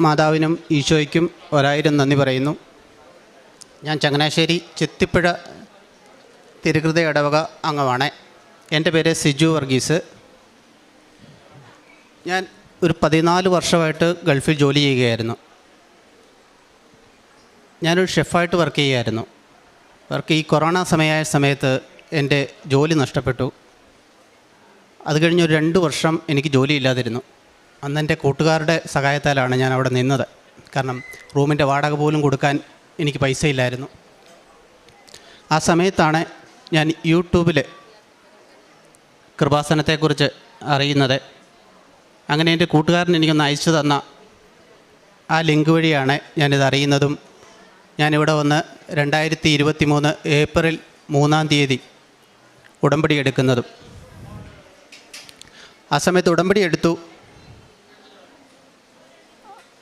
മാതാവിനും ഈശോയ്ക്കും ഒരായിരം നന്ദി പറയുന്നു. ഞാൻ ചങ്ങനാശ്ശേരി ചെത്തിപ്പുഴ തിരുഹൃദയ ഇടവക അംഗമാണ്. എന്റെ പേര് സിജു വർഗീസ്. ഞാൻ ഒരു പതിനാല് വർഷമായിട്ട് ഗൾഫിൽ ജോലി ചെയ്യുകയായിരുന്നു. ഞാനൊരു ഷെഫായിട്ട് വർക്ക് ചെയ്യുകയായിരുന്നു. വർക്ക് ഈ കൊറോണ സമയമായ സമയത്ത് എന്റെ ജോലി നഷ്ടപ്പെട്ടു. അത് കഴിഞ്ഞ് ഒരു രണ്ട് വർഷം എനിക്ക് ജോലിയില്ലാതിരുന്നു. അന്ന് എന്റെ കൂട്ടുകാരുടെ സഹായത്താലാണ് ഞാൻ അവിടെ നിന്നത്. കാരണം റൂമിന്റെ വാടക പോലും കൊടുക്കാൻ എനിക്ക് പൈസ ഇല്ലായിരുന്നു ആ സമയത്താണ് ഞാൻ യൂട്യൂബിൽ കൃപാസനത്തെക്കുറിച്ച് അറിയുന്നത്. അങ്ങനെ എന്റെ കൂട്ടുകാരൻ എനിക്കൊന്ന് അയച്ചു തന്ന ആ ലിങ്ക് വഴിയാണ് ഞാനിത് അറിയുന്നതും. ഞാനിവിടെ വന്ന് രണ്ടായിരത്തി ഇരുപത്തി മൂന്ന് ഏപ്രിൽ മൂന്നാം തീയതി ഉടമ്പടി എടുക്കുന്നതും. ആ സമയത്ത് ഉടമ്പടി എടുത്തു.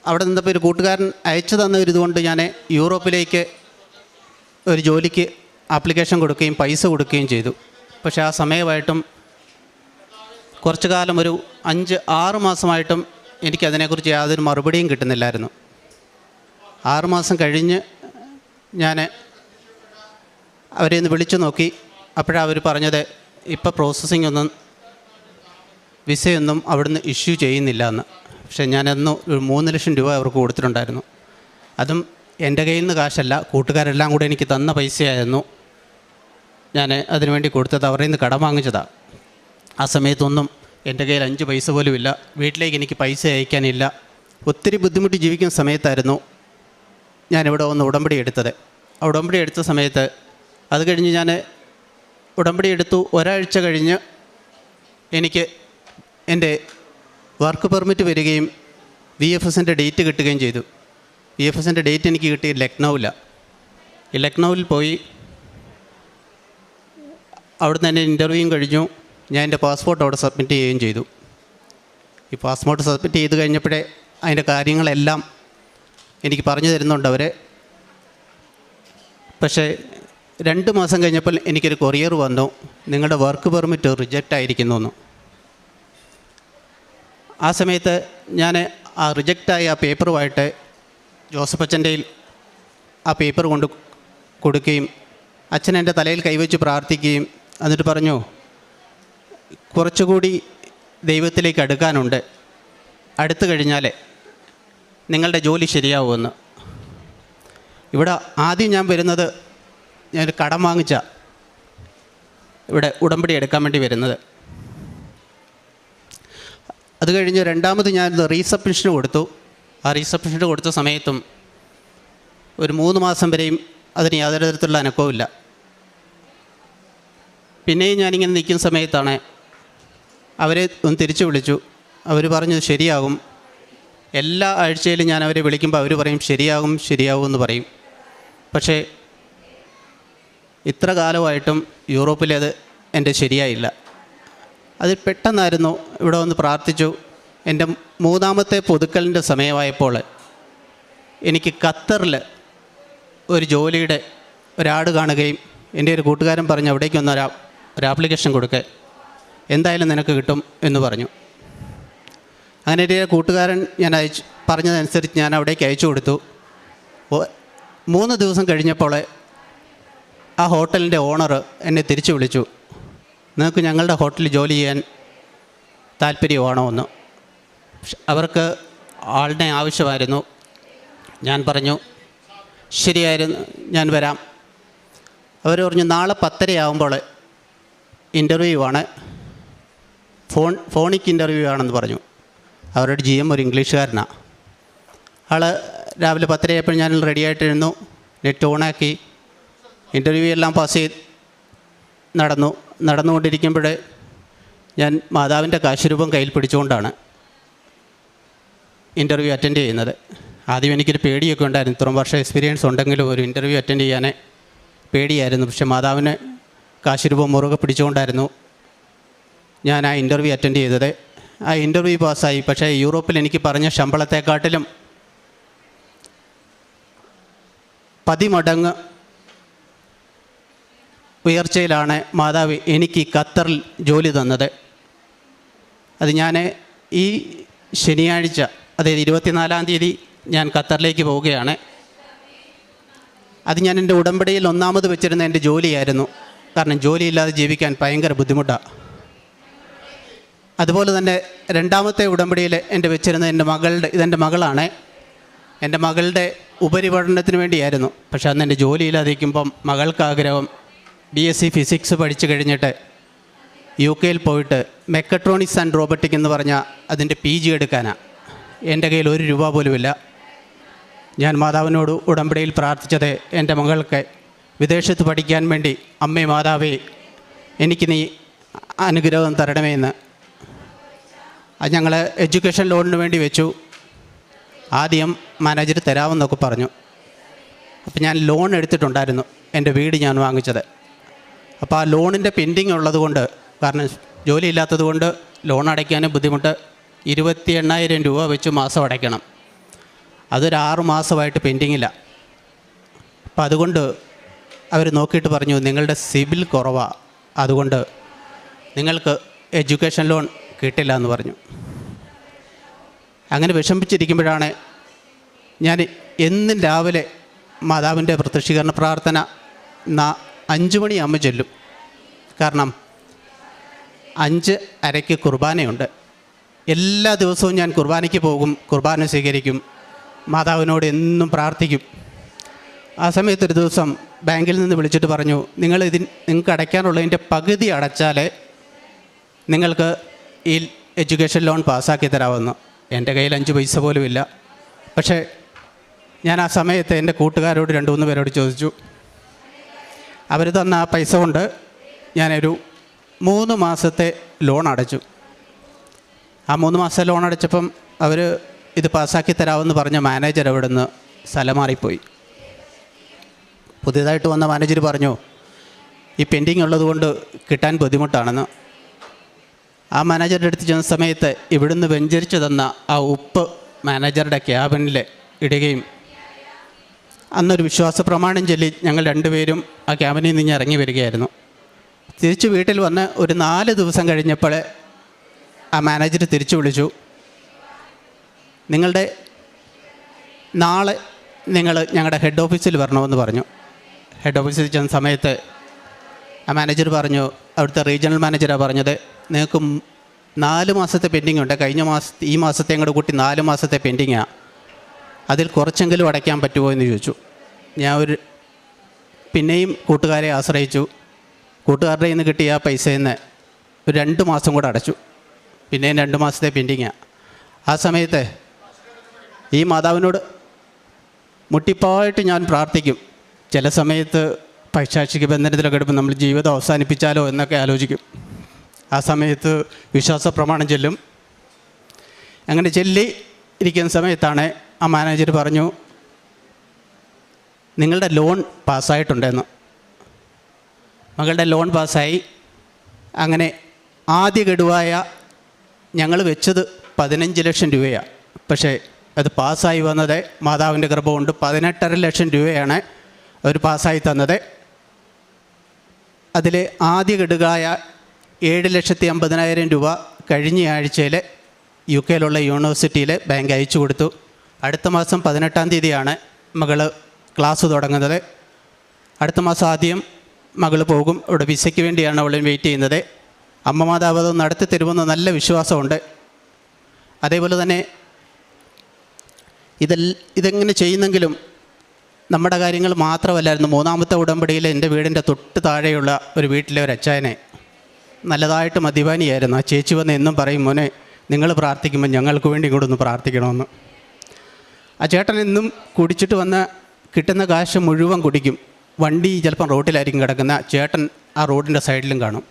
അവിടെ നിന്നപ്പോൾ ഒരു കൂട്ടുകാരൻ അയച്ചു തന്ന ഒരു ഇതുകൊണ്ട് ഞാൻ യൂറോപ്പിലേക്ക് ഒരു ജോലിക്ക് ആപ്ലിക്കേഷൻ കൊടുക്കുകയും പൈസ കൊടുക്കുകയും ചെയ്തു. പക്ഷേ ആ സമയമായിട്ടും കുറച്ചു കാലം ഒരു അഞ്ച് ആറ് മാസമായിട്ടും എനിക്കതിനെക്കുറിച്ച് യാതൊരു മറുപടിയും കിട്ടുന്നില്ലായിരുന്നു. ആറുമാസം കഴിഞ്ഞ് ഞാൻ അവരെ ഒന്ന് വിളിച്ചു നോക്കി. അപ്പോഴാണ് അവർ പറഞ്ഞത് ഇപ്പോൾ പ്രോസസ്സിംഗ് ഒന്നും വിസയൊന്നും അവിടുന്ന് ഇഷ്യൂ ചെയ്യുന്നില്ല എന്ന്. പക്ഷേ ഞാനന്ന് ഒരു മൂന്ന് ലക്ഷം രൂപ അവർക്ക് കൊടുത്തിട്ടുണ്ടായിരുന്നു. അതും എന്റെ കയ്യിൽ നിന്ന് കാശല്ല കൂട്ടുകാരെല്ലാം കൂടെ എനിക്ക് തന്ന പൈസയായിരുന്നു. ഞാൻ അതിനുവേണ്ടി കൊടുത്തത് അവരുടെ നിന്ന് കടം വാങ്ങിച്ചതാണ് ആ സമയത്തൊന്നും എന്റെ കയ്യിൽ അഞ്ച് പൈസ പോലും ഇല്ല. വീട്ടിലേക്ക് എനിക്ക് പൈസ അയക്കാനില്ല. ഒത്തിരി ബുദ്ധിമുട്ടി ജീവിക്കുന്ന സമയത്തായിരുന്നു ഞാനിവിടെ ഒന്ന് ഉടമ്പടി എടുത്തത്. ആ ഉടമ്പടി എടുത്ത സമയത്ത് അത് കഴിഞ്ഞ് ഞാൻ ഉടമ്പടി എടുത്തു. ഒരാഴ്ച കഴിഞ്ഞ് എനിക്ക് എന്റെ വർക്ക് പെർമിറ്റ് വരികയും വി എഫ് എസിന്റെ ഡേറ്റ് കിട്ടുകയും ചെയ്തു. വി എഫ് എസിന്റെ ഡേറ്റ് എനിക്ക് കിട്ടി ലക്നൗവിലാണ് ഈ ലക്നൗവിൽ പോയി അവിടുന്ന് തന്നെ ഇന്റർവ്യൂയും കഴിഞ്ഞു. ഞാൻ എന്റെ പാസ്പോർട്ട് അവിടെ സബ്മിറ്റ് ചെയ്യുകയും ചെയ്തു. ഈ പാസ്പോർട്ട് സബ്മിറ്റ് ചെയ്ത് കഴിഞ്ഞപ്പോഴേ അതിന്റെ കാര്യങ്ങളെല്ലാം എനിക്ക് പറഞ്ഞു തരുന്നുണ്ട് അവർ പക്ഷേ രണ്ട് മാസം കഴിഞ്ഞപ്പോൾ എനിക്കൊരു കൊറിയർ വന്നു. നിങ്ങളുടെ വർക്ക് പെർമിറ്റ് റിജക്റ്റ് ആയിരിക്കുന്നു എന്ന്. ആ സമയത്ത് ഞാൻ ആ റിജക്റ്റായ ആ പേപ്പറുമായിട്ട് ജോസഫ് അച്ഛന്റെയിൽ ആ പേപ്പർ കൊണ്ട് കൊടുക്കുകയും അച്ഛൻ എന്റെ തലയിൽ കൈവച്ച് പ്രാർത്ഥിക്കുകയും എന്നിട്ട് പറഞ്ഞു കുറച്ചുകൂടി ദൈവത്തിലേക്ക് അടുക്കാനുണ്ട്. അടുത്തു കഴിഞ്ഞാൽ നിങ്ങളുടെ ജോലി ശരിയാവുമെന്ന് ഇവിടെ ആദ്യം ഞാൻ വരുന്നത് ഞാൻ കടം വാങ്ങിച്ച ഇവിടെ ഉടമ്പടി എടുക്കാൻ വേണ്ടി വരുന്നത്. അത് കഴിഞ്ഞ് രണ്ടാമത് ഞാൻ റീസബ്മിഷന് കൊടുത്തു. ആ റീസബ്മിഷന് കൊടുത്ത സമയത്തും ഒരു മൂന്ന് മാസം വരെയും അതിന് യാതൊരു തരത്തിലുള്ള അനക്കവുമില്ല പിന്നെയും ഞാനിങ്ങനെ നിൽക്കുന്ന സമയത്താണ് അവരെ ഒന്ന് തിരിച്ചു വിളിച്ചു. അവർ പറഞ്ഞു ശരിയാകും. എല്ലാ ആഴ്ചയിലും ഞാൻ അവരെ വിളിക്കുമ്പോൾ അവർ പറയും ശരിയാകും ശരിയാകും എന്ന് പറയും. പക്ഷേ ഇത്ര കാലമായിട്ടും യൂറോപ്പിലത് എന്റെ ശരിയായില്ല. അത് പെട്ടെന്നായിരുന്നു ഇവിടെ വന്ന് പ്രാർത്ഥിച്ചു. എന്റെ മൂന്നാമത്തെ പുതുക്കലിന്റെ സമയമായപ്പോൾ എനിക്ക് ഖത്തറിൽ ഒരു ജോലിയുടെ ഒരാട് കാണുകയും എന്റെ ഒരു കൂട്ടുകാരൻ പറഞ്ഞു അവിടേക്ക് ഒരു ഒരു ആപ്ലിക്കേഷൻ കൊടുക്കുക എന്തായാലും നിനക്ക് കിട്ടും എന്ന് പറഞ്ഞു. അങ്ങനെ എന്റെ കൂട്ടുകാരൻ ഞാൻ അയച്ചു പറഞ്ഞതനുസരിച്ച് ഞാൻ അവിടേക്ക് അയച്ചു കൊടുത്തു. മൂന്ന് ദിവസം കഴിഞ്ഞപ്പോൾ ആ ഹോട്ടലിന്റെ ഓണർ എന്നെ തിരിച്ചു വിളിച്ചു. നിങ്ങൾക്ക് ഞങ്ങളുടെ ഹോട്ടലിൽ ജോലി ചെയ്യാൻ താല്പര്യമാണോ അവർക്ക് ആളിനെ ആവശ്യമായിരുന്നു. ഞാൻ പറഞ്ഞു ശരിയായിരുന്നു ഞാൻ വരാം. അവർ പറഞ്ഞു നാളെ പത്തരയാകുമ്പോൾ ഇന്റർവ്യൂ ആണ്. ഫോൺ ഫോണിക്ക് ഇന്റർവ്യൂ ആണെന്ന് പറഞ്ഞു. അവരുടെ ജി എം ഒരു ഇംഗ്ലീഷുകാരനാണ് ആൾ രാവിലെ പത്തരയായപ്പോൾ ഞാൻ റെഡി ആയിട്ടിരുന്നു. നെറ്റ് ഓണാക്കി ഇന്റർവ്യൂ എല്ലാം പാസ് ചെയ്ത് നടന്നു. നടന്നുകൊണ്ടിരിക്കുമ്പോൾ ഞാൻ മാതാവിന്റെ കാശുരൂപം കയ്യിൽ പിടിച്ചുകൊണ്ടാണ് ഇന്റർവ്യൂ അറ്റൻഡ് ചെയ്യുന്നത്. ആദ്യം എനിക്കൊരു പേടിയൊക്കെ ഉണ്ടായിരുന്നു. ഇത്രയും വർഷം എക്സ്പീരിയൻസ് ഉണ്ടെങ്കിലും ഒരു ഇന്റർവ്യൂ അറ്റൻഡ് ചെയ്യാനേ പേടിയായിരുന്നു. പക്ഷേ മാതാവിന് കാശുരൂപം മുറുകെ പിടിച്ചുകൊണ്ടായിരുന്നു ഞാൻ ആ ഇന്റർവ്യൂ അറ്റൻഡ് ചെയ്തത്. ആ ഇന്റർവ്യൂ പാസ്സായി. പക്ഷേ യൂറോപ്പിൽ എനിക്ക് പറഞ്ഞ ശമ്പളത്തെക്കാട്ടിലും പതിമടങ്ങ് ഉയർച്ചയിലാണ് മാതാവ് എനിക്ക് ഖത്തറിൽ ജോലി തന്നത്. അത് ഞാൻ ഈ ശനിയാഴ്ച അതായത് ഇരുപത്തിനാലാം തീയതി ഞാൻ ഖത്തറിലേക്ക് പോവുകയാണ്. അത് ഞാൻ എന്റെ ഉടമ്പടിയിൽ ഒന്നാമത് വെച്ചിരുന്ന എന്റെ ജോലിയായിരുന്നു. കാരണം ജോലിയില്ലാതെ ജീവിക്കാൻ ഭയങ്കര ബുദ്ധിമുട്ടാണ് അതുപോലെ തന്നെ രണ്ടാമത്തെ ഉടമ്പടിയിൽ എന്റെ വെച്ചിരുന്ന എന്റെ മകളുടെ ഇതെന്റെ മകളാണ്. എന്റെ മകളുടെ ഉപരിപഠനത്തിന് വേണ്ടിയായിരുന്നു. പക്ഷേ അന്ന് എന്റെ ജോലിയില്ലാതിരിക്കുമ്പം മകൾക്ക് ആഗ്രഹം ബി എസ് സി ഫിസിക്സ് പഠിച്ചു കഴിഞ്ഞിട്ട് യു കെയിൽ പോയിട്ട് മെക്കട്രോണിക്സ് ആൻഡ് റോബോട്ടിക് എന്ന് പറഞ്ഞ അതിന്റെ പി ജി എടുക്കാനാണ് എന്റെ കയ്യിൽ ഒരു രൂപ പോലുമില്ല ഞാൻ മാതാവിനോട് ഉടമ്പടിയിൽ പ്രാർത്ഥിച്ചത് എന്റെ മകൾക്ക് വിദേശത്ത് പഠിക്കാൻ വേണ്ടി അമ്മേ മാതാവേ എനിക്ക് നീ അനുഗ്രഹം തരണമേ എന്ന്. അത് ഞങ്ങൾ എഡ്യൂക്കേഷൻ ലോണിന് വേണ്ടി വെച്ചു. ആദ്യം മാനേജർ തരാമെന്നൊക്കെ പറഞ്ഞു. അപ്പം ഞാൻ ലോൺ എടുത്തിട്ടുണ്ടായിരുന്നു എന്റെ വീട് ഞാൻ വാങ്ങിച്ചത്. അപ്പോൾ ആ ലോണിന്റെ പെൻഡിങ് ഉള്ളതുകൊണ്ട് കാരണം ജോലി ഇല്ലാത്തതുകൊണ്ട് ലോൺ അടയ്ക്കാനും ബുദ്ധിമുട്ട് ഇരുപത്തി എണ്ണായിരം രൂപ വെച്ച് മാസം അടയ്ക്കണം. അതൊരു ആറ് മാസമായിട്ട് പെൻഡിങ്ങില്ല അപ്പം അതുകൊണ്ട് അവർ നോക്കിയിട്ട് പറഞ്ഞു നിങ്ങളുടെ സിബിൽ കുറവാണ് അതുകൊണ്ട് നിങ്ങൾക്ക് എഡ്യൂക്കേഷൻ ലോൺ കിട്ടില്ല എന്ന് പറഞ്ഞു. അങ്ങനെ വിഷമിച്ചിരിക്കുമ്പോഴാണ് ഞാൻ എന്നും രാവിലെ മാതാവിന്റെ പ്രത്യക്ഷീകരണ പ്രാർത്ഥന അഞ്ച് മണിയാകുമ്പോൾ ചെല്ലും. കാരണം അഞ്ച് അരയ്ക്ക് കുർബാനയുണ്ട്. എല്ലാ ദിവസവും ഞാൻ കുർബാനയ്ക്ക് പോകും കുർബാന സ്വീകരിക്കും മാതാവിനോട് എന്നും പ്രാർത്ഥിക്കും. ആ സമയത്തൊരു ദിവസം ബാങ്കിൽ നിന്ന് വിളിച്ചിട്ട് പറഞ്ഞു നിങ്ങൾ ഇതിന് നിങ്ങൾക്ക് അടയ്ക്കാനുള്ളതിന്റെ പകുതി അടച്ചാൽ നിങ്ങൾക്ക് ഈ എഡ്യൂക്കേഷൻ ലോൺ പാസ്സാക്കി തരാമെന്ന് എന്റെ കയ്യിൽ അഞ്ച് പൈസ പോലും ഇല്ല. പക്ഷേ ഞാൻ ആ സമയത്ത് എന്റെ കൂട്ടുകാരോട് രണ്ട് മൂന്ന് പേരോട് ചോദിച്ചു അവർ തന്ന ആ പൈസ കൊണ്ട് ഞാനൊരു മൂന്ന് മാസത്തെ ലോൺ അടച്ചു. ആ മൂന്ന് മാസത്തെ ലോൺ അടച്ചപ്പം അവർ ഇത് പാസ്സാക്കി തരാമെന്ന് പറഞ്ഞ മാനേജർ അവിടെ നിന്ന് സ്ഥലം മാറിപ്പോയി പുതിയതായിട്ട് വന്ന മാനേജർ പറഞ്ഞു ഈ പെൻഡിങ് ഉള്ളതുകൊണ്ട് കിട്ടാൻ ബുദ്ധിമുട്ടാണെന്ന്. ആ മാനേജറുടെ അടുത്ത് ചെന്ന സമയത്ത് ഇവിടുന്ന് വെഞ്ചരിച്ചു തന്ന ആ ഉപ്പ് മാനേജറുടെ ക്യാബിനിൽ ഇടുകയും അന്നൊരു വിശ്വാസ പ്രമാണം ചൊല്ലി ഞങ്ങൾ രണ്ടുപേരും ആ ക്യാബിനിൽ നിന്ന് ഇറങ്ങി വരികയായിരുന്നു. തിരിച്ച് വീട്ടിൽ വന്ന് ഒരു നാല് ദിവസം കഴിഞ്ഞപ്പോൾ ആ മാനേജർ തിരിച്ചു വിളിച്ചു. നിങ്ങളുടെ നാളെ നിങ്ങൾ ഞങ്ങളുടെ ഹെഡ് ഓഫീസിൽ വരണമെന്ന് പറഞ്ഞു. ഹെഡ് ഓഫീസിൽ ചെന്ന സമയത്ത് ആ മാനേജർ പറഞ്ഞു അവിടുത്തെ റീജിയണൽ മാനേജറാണ് പറഞ്ഞത് നിങ്ങൾക്ക് നാല് മാസത്തെ പെൻഡിങ് ഉണ്ട് കഴിഞ്ഞ മാസത്തെ ഈ മാസത്തെ കൂടെ കൂട്ടി നാല് മാസത്തെ പെൻഡിങ്ങാണ് അതിൽ കുറച്ചെങ്കിലും അടയ്ക്കാൻ പറ്റുമോ എന്ന് ചോദിച്ചു. ഞാൻ ഒരു പിന്നെയും കൂട്ടുകാരെ ആശ്രയിച്ചു. കൂട്ടുകാരുടെ നിന്ന് കിട്ടിയ ആ പൈസയിൽ നിന്ന് ഒരു രണ്ട് മാസം കൂടെ അടച്ചു. പിന്നെയും രണ്ട് മാസത്തെ പെൻഡിങ്ങാണ് ആ സമയത്ത് ഈ മാതാവിനോട് മുട്ടിപ്പായിട്ട് ഞാൻ പ്രാർത്ഥിക്കും. ചില സമയത്ത് പൈശാക്ഷിക ബന്ധനത്തിലൊക്കെ എടുപ്പം നമ്മൾ ജീവിതം അവസാനിപ്പിച്ചാലോ എന്നൊക്കെ ആലോചിക്കും. ആ സമയത്ത് വിശ്വാസ പ്രമാണം ചെല്ലും. അങ്ങനെ ചെല്ലി ഇരിക്കുന്ന സമയത്താണ് ആ മാനേജർ പറഞ്ഞു നിങ്ങളുടെ ലോൺ പാസ്സായിട്ടുണ്ടെന്ന്. മകളുടെ ലോൺ പാസ്സായി. അങ്ങനെ ആദ്യ ഗഡുവായ ഞങ്ങൾ വെച്ചത് പതിനഞ്ച് ലക്ഷം രൂപയാണ് പക്ഷേ അത് പാസ്സായി വന്നത് മാതാവിന്റെ കൃപ കൊണ്ട് പതിനെട്ടര ലക്ഷം രൂപയാണ് അവർ പാസ്സായി തന്നത്. അതിൽ ആദ്യ ഗഡുകായ ഏഴ് ലക്ഷത്തി അമ്പതിനായിരം രൂപ കഴിഞ്ഞ ആഴ്ചയിൽ യു കെയിലുള്ള യൂണിവേഴ്സിറ്റിയിൽ ബാങ്ക് അയച്ചു കൊടുത്തു. അടുത്ത മാസം പതിനെട്ടാം തീയതിയാണ് മകൾ ക്ലാസ് തുടങ്ങുന്നത്. അടുത്ത മാസം ആദ്യം മകൾ പോകും. ഇവിടെ വിസയ്ക്ക് വേണ്ടിയാണ് അവൾ വെയിറ്റ് ചെയ്യുന്നത്. അമ്മ മാതാവ് നടത്തി തരുമെന്ന് നല്ല വിശ്വാസമുണ്ട്. അതേപോലെ തന്നെ ഇതെ ഇതെങ്ങനെ ചെയ്യുന്നെങ്കിലും നമ്മുടെ കാര്യങ്ങൾ മാത്രമല്ലായിരുന്നു. മൂന്നാമത്തെ ഉടമ്പടിയിൽ എന്റെ വീടിന്റെ തൊട്ട് താഴെയുള്ള ഒരു വീട്ടിലെ ഒരു അച്ചായനെ നല്ലതായിട്ട് മദ്യപാനിയായിരുന്നു. ആ ചേച്ചി വന്ന് എന്നും പറയും മോനെ നിങ്ങൾ പ്രാർത്ഥിക്കുമ്പോൾ ഞങ്ങൾക്ക് വേണ്ടി ഒന്ന് പ്രാർത്ഥിക്കണമെന്ന്. ആ ചേട്ടൻ എന്നും കുടിച്ചിട്ട് വന്ന കിട്ടുന്ന കാശ് മുഴുവൻ കുടിക്കും. വണ്ടി ചിലപ്പം റോട്ടിലായിരിക്കും കിടക്കുന്ന. ചേട്ടൻ ആ റോഡിന്റെ സൈഡിലും കാണും.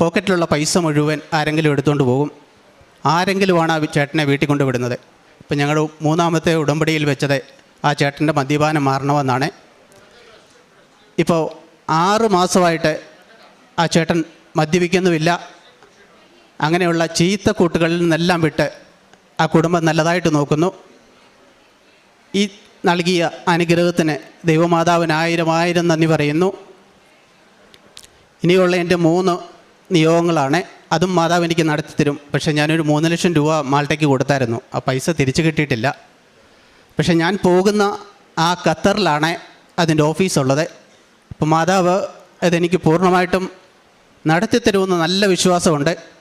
പോക്കറ്റിലുള്ള പൈസ മുഴുവൻ ആരെങ്കിലും എടുത്തുകൊണ്ട് പോകും. ആരെങ്കിലുമാണ് ആ ചേട്ടനെ വീട്ടിൽ കൊണ്ടുവിടുന്നത് ഇപ്പം ഞങ്ങൾ മൂന്നാമത്തെ ഉടമ്പടിയിൽ വെച്ചത് ആ ചേട്ടന്റെ മദ്യപാനം മാറണമെന്നാണ്. ഇപ്പോൾ ആറ് മാസമായിട്ട് ആ ചേട്ടൻ മദ്യപിക്കുന്നുമില്ല. അങ്ങനെയുള്ള ചീത്ത കൂട്ടുകളിൽ നിന്നെല്ലാം വിട്ട് ആ കുടുംബം നല്ലതായിട്ട് നോക്കുന്നു. ഈ നൽകിയ അനുഗ്രഹത്തിന് ദൈവമാതാവിന് ആയിരം ആയിരം നന്ദി പറയുന്നു. ഇനിയുള്ള എന്റെ മൂന്ന് നിയോഗങ്ങളാണ്. അതും മാതാവ് എനിക്ക് നടത്തി തരും. പക്ഷേ ഞാനൊരു മൂന്ന് ലക്ഷം രൂപ മാൾട്ടയ്ക്ക് കൊടുത്തായിരുന്നു. ആ പൈസ തിരിച്ചു കിട്ടിയിട്ടില്ല. പക്ഷേ ഞാൻ പോകുന്ന ആ ഖത്തറിലാണ് അതിന്റെ ഓഫീസുള്ളത്. അപ്പോൾ മാതാവ് അതെനിക്ക് പൂർണമായിട്ടും നടത്തി തരുമെന്ന് നല്ല വിശ്വാസമുണ്ട്.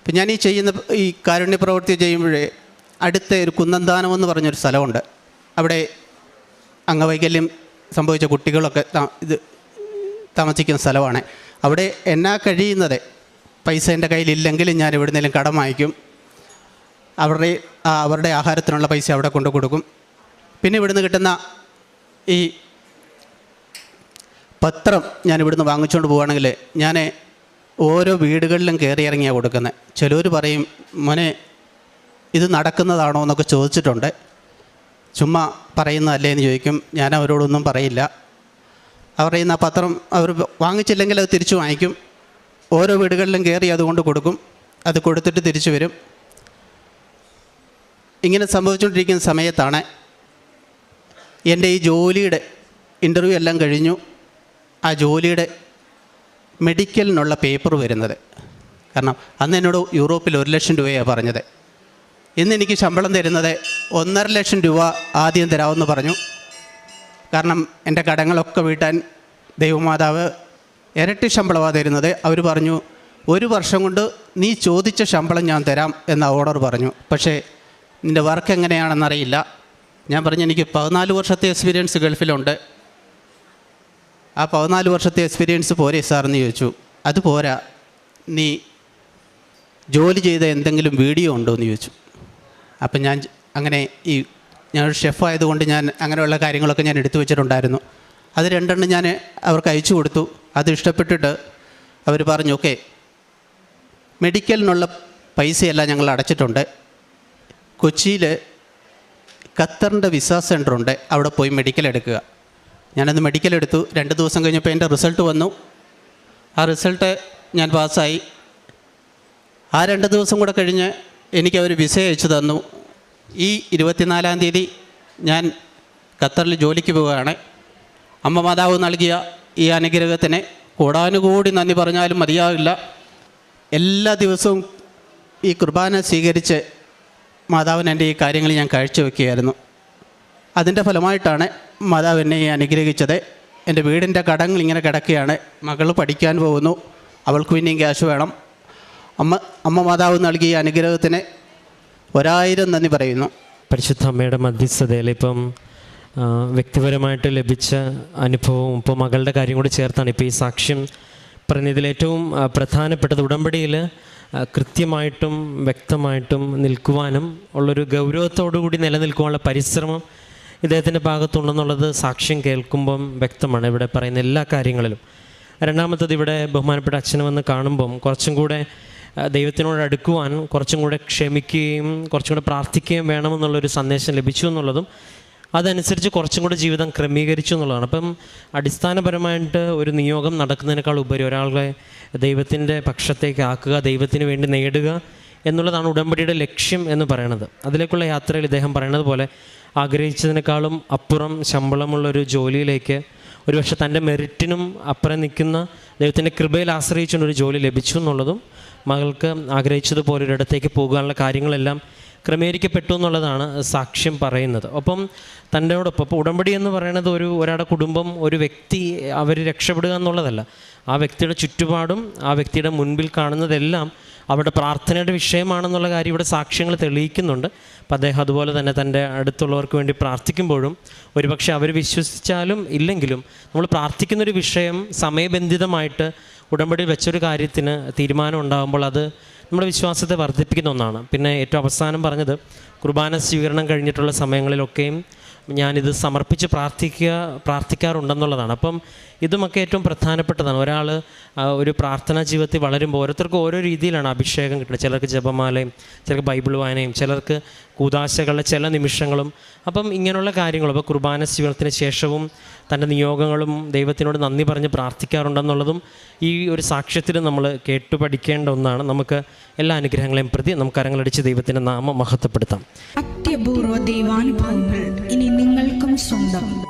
ഇപ്പം ഞാൻ ഈ ചെയ്യുന്ന ഈ കാരുണ്യ പ്രവൃത്തി ചെയ്യുമ്പോഴേ അടുത്ത ഒരു കുന്നന്താനം എന്ന് പറഞ്ഞൊരു സ്ഥലമുണ്ട്. അവിടെ അംഗവൈകല്യം സംഭവിച്ച കുട്ടികളൊക്കെ ഇത് താമസിക്കുന്ന സ്ഥലമാണ്. അവിടെ എന്നാ കഴിയുന്നത്? പൈസ എന്റെ കയ്യിലില്ലെങ്കിലും ഞാൻ എവിടുന്നേലും കടം വാങ്ങിക്കും. അവരുടെ അവരുടെ ആഹാരത്തിനുള്ള പൈസ അവിടെ കൊണ്ടു കൊടുക്കും. പിന്നെ ഇവിടുന്ന് കിട്ടുന്ന ഈ പത്രം ഞാൻ ഇവിടുന്ന് വാങ്ങിച്ചുകൊണ്ട് പോവുകയാണെങ്കിൽ ഞാൻ ഓരോ വീടുകളിലും കയറി ഇറങ്ങിയാണ് കൊടുക്കുന്നത് ചിലർ പറയും മോനെ ഇത് നടക്കുന്നതാണോ? എന്നൊക്കെ ചോദിച്ചിട്ടുണ്ട്. ചുമ്മാ പറയുന്നതല്ലേ എന്ന് ചോദിക്കും. ഞാൻ അവരോടൊന്നും പറയില്ല. അവർ ചെയ്യുന്ന പത്രം അവർ വാങ്ങിച്ചില്ലെങ്കിൽ അത് തിരിച്ചു വാങ്ങിക്കും. ഓരോ വീടുകളിലും കയറി അതുകൊണ്ട് കൊടുക്കും. അത് കൊടുത്തിട്ട് തിരിച്ചു വരും. ഇങ്ങനെ സംഭവിച്ചുകൊണ്ടിരിക്കുന്ന സമയത്താണ് എന്റെ ഈ ജോലിയുടെ ഇന്റർവ്യൂ എല്ലാം കഴിഞ്ഞു. ആ ജോലിയുടെ മെഡിക്കലിനുള്ള പേപ്പർ വരുന്നത്. കാരണം അന്ന് എന്നോട് യൂറോപ്പിൽ ഒരു ലക്ഷം രൂപയാണ് പറഞ്ഞത്. ഇന്ന് എനിക്ക് ശമ്പളം തരുന്നത് ഒന്നര ലക്ഷം രൂപ ആദ്യം തരാമെന്ന് പറഞ്ഞു. കാരണം എന്റെ കടങ്ങളൊക്കെ വീട്ടാൻ ദൈവമാതാവ് ഇരട്ടി ശമ്പളമാണ് തരുന്നത്. അവർ പറഞ്ഞു ഒരു വർഷം കൊണ്ട് നീ ചോദിച്ച ശമ്പളം ഞാൻ തരാം എന്ന ഓർഡർ പറഞ്ഞു. പക്ഷേ നിന്റെ വർക്ക് എങ്ങനെയാണെന്നറിയില്ല. ഞാൻ പറഞ്ഞു എനിക്ക് പതിനാല് വർഷത്തെ എക്സ്പീരിയൻസ് ഗൾഫിലുണ്ട്. ആ പതിനാല് വർഷത്തെ എക്സ്പീരിയൻസ് പോരെ സാർ എന്ന് ചോദിച്ചു. അത് പോരാ. നീ ജോലി ചെയ്ത എന്തെങ്കിലും വീഡിയോ ഉണ്ടോ എന്ന് ചോദിച്ചു. അപ്പം ഞാൻ അങ്ങനെ ഈ ഞാനൊരു ഷെഫ് ആയതുകൊണ്ട് ഞാൻ അങ്ങനെയുള്ള കാര്യങ്ങളൊക്കെ ഞാൻ എടുത്തു വെച്ചിട്ടുണ്ടായിരുന്നു. അത് രണ്ടെണ്ണം ഞാൻ അവർക്ക് അയച്ചു കൊടുത്തു. അത് ഇഷ്ടപ്പെട്ടിട്ട് അവർ പറഞ്ഞു ഓക്കെ. മെഡിക്കലിനുള്ള പൈസയെല്ലാം ഞങ്ങൾ അടച്ചിട്ടുണ്ട്. കൊച്ചിയിൽ ഖത്തറിന്റെ വിസ സെന്ററുണ്ട് അവിടെ പോയി മെഡിക്കൽ എടുക്കുക. ഞാനന്ന് മെഡിക്കൽ എടുത്തു. രണ്ട് ദിവസം കഴിഞ്ഞപ്പോൾ എന്റെ റിസൾട്ട് വന്നു. ആ റിസൾട്ട് ഞാൻ പാസ്സായി ആ രണ്ട് ദിവസം കൂടെ കഴിഞ്ഞ് എനിക്ക് അവർ വിസ അയച്ചു തന്നു. ഈ ഇരുപത്തിനാലാം തീയതി ഞാൻ ഖത്തറിൽ ജോലിക്ക് പോവുകയാണ്. അമ്മ മാതാവ് നൽകിയ ഈ അനുഗ്രഹത്തിന് കൂടാനുകൂടി നന്ദി പറഞ്ഞാലും മതിയാവില്ല. എല്ലാ ദിവസവും ഈ കുർബാന സ്വീകരിച്ച് മാതാവിന് എന്റെ ഈ കാര്യങ്ങൾ ഞാൻ കാഴ്ചവെക്കുകയായിരുന്നു. അതിന്റെ ഫലമായിട്ടാണ് മാതാവ് എന്നെ അനുഗ്രഹിച്ചത്. എന്റെ വീടിന്റെ കടങ്ങൾ ഇങ്ങനെ കിടക്കുകയാണ്. മകൾ പഠിക്കാൻ പോകുന്നു. അവൾക്ക് പിന്നെയും ക്യാഷ് വേണം. അമ്മ അമ്മ മാതാവ് നൽകിയ അനുഗ്രഹത്തിന് ഒരായിരം നന്ദി പറയുന്നു. പരിശുദ്ധ അമ്മയുടെ മധ്യസ്ഥതയിൽ ഇപ്പം വ്യക്തിപരമായിട്ട് ലഭിച്ച അനുഭവവും ഇപ്പോൾ മകളുടെ കാര്യം കൂടി ചേർത്താണ്. ഇപ്പോൾ ഈ സാക്ഷ്യം പറഞ്ഞതിൽ ഏറ്റവും പ്രധാനപ്പെട്ടത് ഉടമ്പടിയിൽ കൃത്യമായിട്ടും വ്യക്തമായിട്ടും നിൽക്കുവാനും ഉള്ളൊരു ഗൗരവത്തോടു കൂടി നിലനിൽക്കുവാനുള്ള പരിശ്രമം ഇദ്ദേഹത്തിന്റെ ഭാഗത്തുണ്ടെന്നുള്ളത് സാക്ഷ്യം കേൾക്കുമ്പം വ്യക്തമാണ്. ഇവിടെ പറയുന്ന എല്ലാ കാര്യങ്ങളിലും. രണ്ടാമത്തത് ഇവിടെ ബഹുമാനപ്പെട്ട അച്ഛനെ വന്ന് കാണുമ്പം കുറച്ചും കൂടെ ദൈവത്തിനോട് അടുക്കുവാൻ കുറച്ചും കൂടെ ക്ഷമിക്കുകയും കുറച്ചും കൂടെ പ്രാർത്ഥിക്കുകയും വേണമെന്നുള്ളൊരു സന്ദേശം ലഭിച്ചു എന്നുള്ളതും അതനുസരിച്ച് കുറച്ചും കൂടെ ജീവിതം ക്രമീകരിച്ചു എന്നുള്ളതാണ്. അപ്പം അടിസ്ഥാനപരമായിട്ട് ഒരു നിയോഗം നടക്കുന്നതിനേക്കാൾ ഉപരി ഒരാളെ ദൈവത്തിന്റെ പക്ഷത്തേക്ക് ആക്കുക ദൈവത്തിന് വേണ്ടി നേടുക എന്നുള്ളതാണ് ഉടമ്പടിയുടെ ലക്ഷ്യം എന്ന് പറയുന്നത് അതിലേക്കുള്ള യാത്രയിൽ ഇദ്ദേഹം പറയുന്നത് പോലെ ആഗ്രഹിച്ചതിനേക്കാളും അപ്പുറം ശമ്പളമുള്ളൊരു ജോലിയിലേക്ക് ഒരുപക്ഷെ തന്റെ മെറിറ്റിനും അപ്പുറം നിൽക്കുന്ന ദൈവത്തിന്റെ കൃപയിൽ ആശ്രയിച്ചുകൊണ്ട് ഒരു ജോലി ലഭിച്ചു എന്നുള്ളതും മകൾക്ക് ആഗ്രഹിച്ചതുപോലെ ഒരിടത്തേക്ക് പോകാനുള്ള കാര്യങ്ങളെല്ലാം ക്രമീകരിക്കപ്പെട്ടു എന്നുള്ളതാണ് സാക്ഷ്യം പറയുന്നത്. ഒപ്പം തന്റെയോടൊപ്പം ഇപ്പോൾ ഉടമ്പടി എന്ന് പറയുന്നത് ഒരു ഒരാളുടെ കുടുംബം ഒരു വ്യക്തി അവർ രക്ഷപ്പെടുക എന്നുള്ളതല്ല. ആ വ്യക്തിയുടെ ചുറ്റുപാടും ആ വ്യക്തിയുടെ മുൻപിൽ കാണുന്നതെല്ലാം അവരുടെ പ്രാർത്ഥനയുടെ വിഷയമാണെന്നുള്ള കാര്യം ഇവിടെ സാക്ഷ്യങ്ങൾ തെളിയിക്കുന്നുണ്ട്. അപ്പം അദ്ദേഹം അതുപോലെ തന്നെ തന്റെ അടുത്തുള്ളവർക്ക് വേണ്ടി പ്രാർത്ഥിക്കുമ്പോഴും ഒരുപക്ഷെ അവർ വിശ്വസിച്ചാലും ഇല്ലെങ്കിലും നമ്മൾ പ്രാർത്ഥിക്കുന്നൊരു വിഷയം സമയബന്ധിതമായിട്ട് ഉടമ്പടി വെച്ചൊരു കാര്യത്തിന് തീരുമാനം ഉണ്ടാകുമ്പോൾ അത് നമ്മുടെ വിശ്വാസത്തെ വർദ്ധിപ്പിക്കുന്ന ഒന്നാണ്. പിന്നെ ഏറ്റവും അവസാനം പറഞ്ഞത് കുർബാന സ്വീകരണം കഴിഞ്ഞിട്ടുള്ള സമയങ്ങളിലൊക്കെയും ഞാനിത് സമർപ്പിച്ച് പ്രാർത്ഥിക്കുക പ്രാർത്ഥിക്കാറുണ്ടെന്നുള്ളതാണ്. അപ്പം ഇതുമൊക്കെ ഏറ്റവും പ്രധാനപ്പെട്ടതാണ്. ഒരാൾ ഒരു പ്രാർത്ഥനാ ജീവിതത്തിൽ വളരുമ്പോൾ ഓരോരുത്തർക്കും ഓരോ രീതിയിലാണ് അഭിഷേകം കിട്ടുന്നത് ചിലർക്ക് ജപമാലയും ചിലർക്ക് ബൈബിൾ വായനയും ചിലർക്ക് കൂതാശകളുടെ ചില നിമിഷങ്ങളും. അപ്പം ഇങ്ങനെയുള്ള കാര്യങ്ങളും അപ്പോൾ കുർബാന സ്വീകരണത്തിന് ശേഷവും തന്റെ നിയോഗങ്ങളും ദൈവത്തിനോട് നന്ദി പറഞ്ഞ് പ്രാർത്ഥിക്കാറുണ്ടെന്നുള്ളതും ഈ ഒരു സാക്ഷ്യത്തിൽ നമ്മൾ കേട്ടു പഠിക്കേണ്ട ഒന്നാണ്. നമുക്ക് എല്ലാ അനുഗ്രഹങ്ങളെയും പ്രതി നമുക്ക് അരങ്ങളടിച്ച് ദൈവത്തിന്റെ നാമം മഹത്വപ്പെടുത്താം. അത്യപൂർവ ദൈവാനുഭവങ്ങൾ ഇനി നിങ്ങൾക്കും സ്വന്തം.